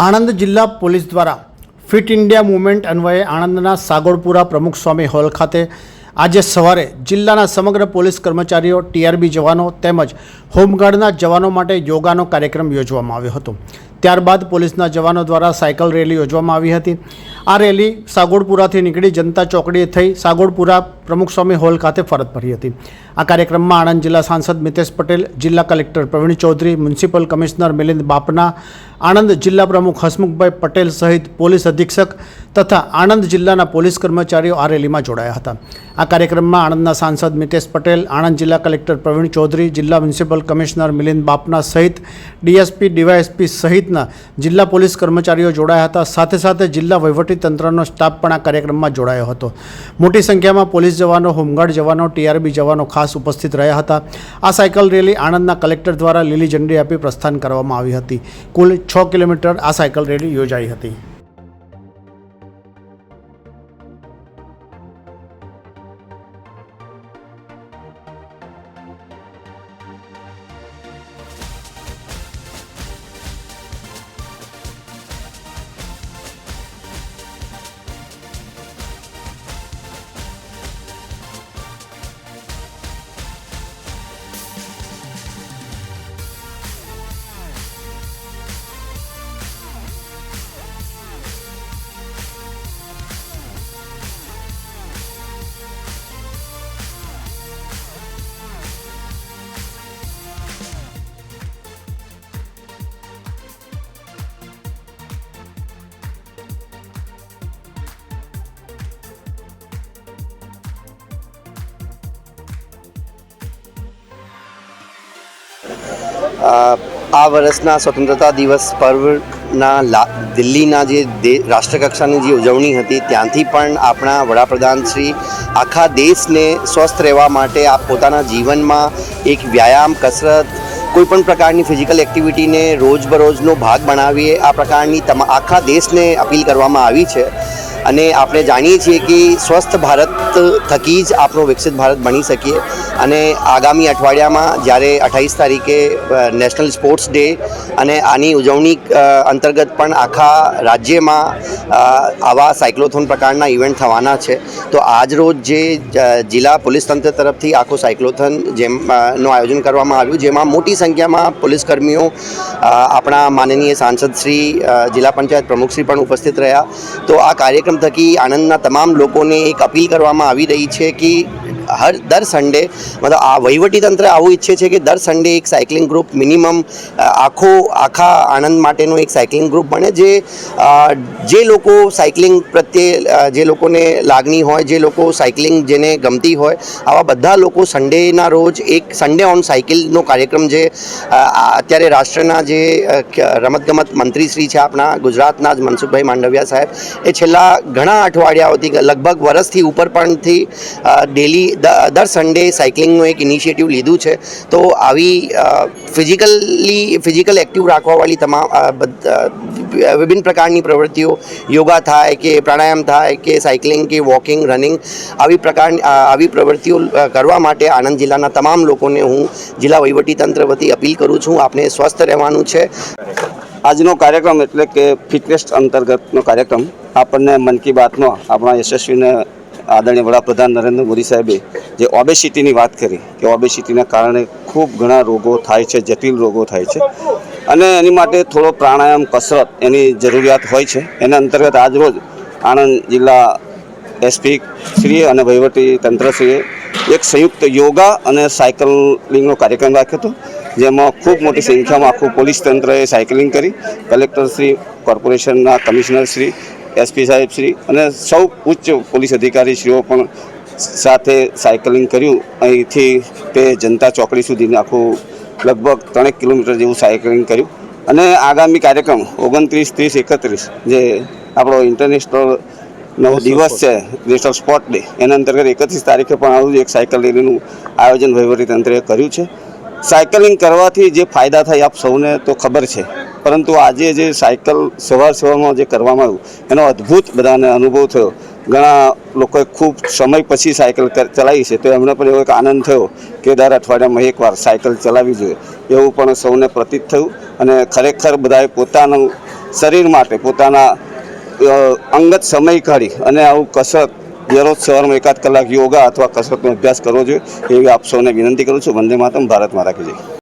આણંદ જિલ્લા પોલીસ દ્વારા fit India movement અન્વયે આણંદના સાગોડપુરા પ્રમુખ સ્વામી હોલ ખાતે આજે સવારે જિલ્લાના સમગ્ર પોલીસ કર્મચારીઓ, ટીઆરબી જવાનો તેમજ હોમગાર્ડના જવાનો માટે યોગાનો કાર્યક્રમ યોજવામાં આવ્યો હતો. ત્યારબાદ પોલીસના જવાનો દ્વારા સાયકલ રેલી યોજવામાં આવી હતી. આ રેલી સાગોડપુરાથી નીકળી જનતા ચોકડીએ થઈ સાગોડપુરા પ્રમુખ સ્વામી હોલ ખાતે ફરજ ભરી હતી. આ કાર્યક્રમમાં આણંદ જિલ્લા સાંસદ મિતેશ પટેલ, જિલ્લા collector Pravin Chaudhari, municipal commissioner Milind Bapna Anand જિલ્લા પ્રમુખ હસમુખભાઈ પટેલ સહિત પોલીસ અધિક્ષક તથા આણંદ જિલ્લાના પોલીસ કર્મચારીઓ આ રેલીમાં જોડાયા હતા. આ કાર્યક્રમમાં આણંદના સાંસદ મિતેશ પટેલ, આણંદ જિલ્લા કલેક્ટર પ્રવીણ ચૌધરી, જિલ્લા મ્યુનિસિપલ કમિશનર મિલિંદ બાપના સહિત ડીએસપી, ડીવાયએસપી સહિતના જિલ્લા પોલીસ કર્મચારીઓ જોડાયા હતા. સાથે સાથે જિલ્લા વહીવટીતંત્રનો સ્ટાફ પણ આ કાર્યક્રમમાં જોડાયો હતો. મોટી સંખ્યામાં પોલીસ જવાનો, હોમગાર્ડ જવાનો, ટીઆરબી જવાનો ખાસ ઉપસ્થિત રહ્યા હતા. આ સાયકલ રેલી આણંદના કલેક્ટર દ્વારા લીલી ઝંડી આપી પ્રસ્થાન કરવામાં આવી હતી. કુલ છ કિલોમીટર આ સાયકલ રેલી યોજાઈ હતી. આ વર્ષના સ્વતંત્રતા દિવસ પર્વના દિલ્હીના જે રાષ્ટ્રકક્ષાની જે ઉજવણી હતી, ત્યાંથી પણ આપણા વડાપ્રધાન શ્રી આખા દેશને સ્વસ્થ રહેવા માટે આ પોતાના જીવનમાં એક વ્યાયામ, કસરત કોઈ પણ પ્રકારની ફિઝિકલ એક્ટિવિટીને રોજબરોજનો ભાગ બનાવીએ, આ પ્રકારની તમા, આખા દેશને અપીલ કરવામાં આવી છે. અને આપણે જાણીએ છીએ કે સ્વસ્થ ભારત થકી જ આપણો વિકસિત ભારત બની શકીએ. અને આગામી અઠવાડિયામાં જ્યારે અઠ્ઠાવીસ તારીખે નેશનલ સ્પોર્ટ્સ ડે અને આની ઉજવણી અંતર્ગત પણ આખા રાજ્યમાં આવા સાયક્લોથોન પ્રકારના ઇવેન્ટ થવાના છે. તો આજરોજ જે જિલ્લા પોલીસ તંત્ર તરફથી આખો સાયક્લોથોન જેમ નું આયોજન કરવામાં આવ્યું, જેમાં મોટી સંખ્યામાં પોલીસકર્મીઓ આપણા માનનીય સાંસદ શ્રી જિલ્લા પંચાયત પ્રમુખશ્રી પણ ઉપસ્થિત રહ્યા. તો આ કાર્યક્રમ થકી આણંદના તમામ લોકોને એક અપીલ કરવામાં આવી રહી છે કે હર દર સન્ડે મતલબ આ વહીવટીતંત્ર આવું ઈચ્છે છે કે દર સન્ડે એક સાયકલિંગ ગ્રુપ મિનિમમ આખો, આખા આણંદ માટેનું એક સાયકલિંગ ગ્રુપ બને જે જે લોકો સાયકલિંગ પ્રત્યે જે લોકોને લાગણી હોય, જે લોકો સાયકલિંગ જેને ગમતી હોય, આવા બધા લોકો સન્ડેના રોજ એક સન્ડે ઓન સાયકલનો કાર્યક્રમ જે અત્યારે રાષ્ટ્રના જે રમતગમત મંત્રી શ્રી છે આપણા ગુજરાતના જ મનસુખભાઈ માંડવિયા સાહેબ, એ છેલ્લા ઘણા અઠવાડિયાઓથી લગભગ વર્ષથી ઉપર પણથી ડેલી દર સન્ડે સાયકલિંગનું એક ઇનિશિયેટિવ લીધું છે. તો આવી ફિઝિકલી ફિઝિકલ એક્ટિવ રાખવાવાળી તમામ વિભિન્ન પ્રકારની પ્રવૃત્તિઓ, યોગા થાય કે પ્રાણાયામ થાય કે સાયકલિંગ કે વોકિંગ રનિંગ આવી પ્રકારની આવી પ્રવૃત્તિઓ કરવા માટે આણંદ જિલ્લાના તમામ લોકોને હું જિલ્લા વહીવટીતંત્ર વતી અપીલ કરું છું. આપણે સ્વસ્થ રહેવાનું છે. આજનો કાર્યક્રમ એટલે કે ફિટનેસ અંતર્ગતનો કાર્યક્રમ. આપણને મન કી બાતનો આપણા યશસ્વીને આદરણીય વડાપ્રધાન નરેન્દ્ર મોદી સાહેબે જે ઓબેસિટીની વાત કરી, કે ઓબેસિટીના કારણે ખૂબ ઘણા રોગો થાય છે, જટિલ રોગો થાય છે. અને એની માટે થોડો પ્રાણાયામ, કસરત એની જરૂરિયાત હોય છે. એના અંતર્ગત આજરોજ આણંદ જિલ્લા એસપી શ્રી અને વહીવટી તંત્રશ્રીએ એક સંયુક્ત યોગા અને સાયકલિંગનો કાર્યક્રમ રાખ્યો હતો, જેમાં ખૂબ મોટી સંખ્યામાં આખું પોલીસ તંત્રએ સાયકલિંગ કરી. કલેક્ટર શ્રી કોર્પોરેશનના કમિશનર શ્રી એસપી સાહેબ શ્રી અને સૌ ઉચ્ચ પોલીસ અધિકારીશ્રીઓ પણ સાથે સાયકલિંગ કર્યું. અહીંથી તે જનતા ચોકડી સુધીનું આખું લગભગ ત્રણેક કિલોમીટર જેવું સાયકલિંગ કર્યું. અને આગામી કાર્યક્રમ ઓગણત્રીસ ત્રીસ એકત્રીસ જે આપણો ઇન્ટરનેશનલ નવો દિવસ છે નેશનલ સ્પોર્ટ ડે એના અંતર્ગત એકત્રીસ તારીખે પણ આવું જ એક સાયકલ રેલીનું આયોજન વહીવટીતંત્રએ કર્યું છે. સાયકલિંગ કરવાથી જે ફાયદા થાય આપ સૌને તો ખબર છે. પરંતુ આજે જે સાયકલ સવાર સવારમાં જે કરવામાં આવ્યું, એનો અદ્ભુત બધાને અનુભવ થયો. ઘણા લોકોએ ખૂબ સમય પછી સાયકલ ચલાવી છે, તો એમને પણ એવો એક આનંદ થયો કે દર અઠવાડિયામાં એકવાર સાયકલ ચલાવવી જોઈએ. એવું પણ સૌને પ્રતીત થયું અને ખરેખર બધાએ પોતાનું શરીર માટે પોતાના અંગત સમય કાઢી અને આવું કસરત, દરરોજ સવારમાં એકાદ કલાક યોગા અથવા કસરતનો અભ્યાસ કરવો જોઈએ, એવી આપ સૌને વિનંતી કરું છું. વંદે માતમ ભારત માતા કી